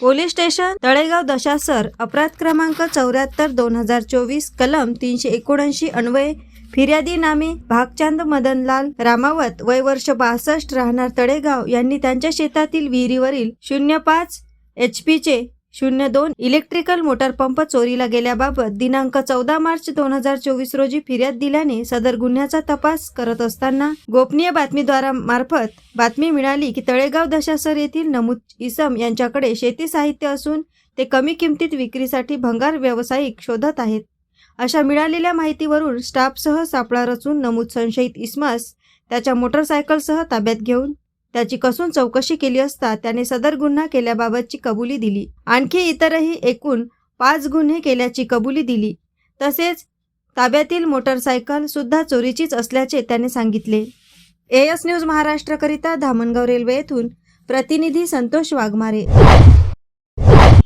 Police station Talegaon Dashasar अपराध क्रमांक चौऱ्याहत्तर दोन हजार चोवीस कलम तीनशे एकोणऐंशी अन्वये फिर्यादी नामे भागचांद मदनलाल रामावत वय वर्ष बासष्ट राहणार तळेगाव यांनी त्यांच्या शेतातील विहिरीवरील शून्य पाच एच पीचे शून्य दोन इलेक्ट्रिकल मोटर पंप चोरीला गेल्याबाबत दिनांक चौदा मार्च दोन हजार चोवीस रोजी फिर्याद दिल्याने सदर गुन्ह्याचा तपास करत असताना गोपनीय बातमीद्वारा मार्फत बातमी मिळाली की तळेगाव दशासर येथील नमूद इसम यांच्याकडे शेती साहित्य असून ते कमी किमतीत विक्रीसाठी भंगार व्यावसायिक शोधत आहेत. अशा मिळालेल्या माहितीवरून स्टाफसह सापळा रचून नमूद संशयित इस्मास त्याच्या मोटरसायकलसह ताब्यात घेऊन त्याची कसून चौकशी केली असता त्याने सदर गुन्हा केल्याबाबतची कबुली दिली. आणखी इतरही एकूण पाच गुन्हे केल्याची कबुली दिली. तसेच ताब्यातील मोटरसायकल सुद्धा चोरीचीच असल्याचे त्याने सांगितले. एएस न्यूज महाराष्ट्रकरिता धामणगाव रेल्वे येथून प्रतिनिधी संतोष वाघमारे.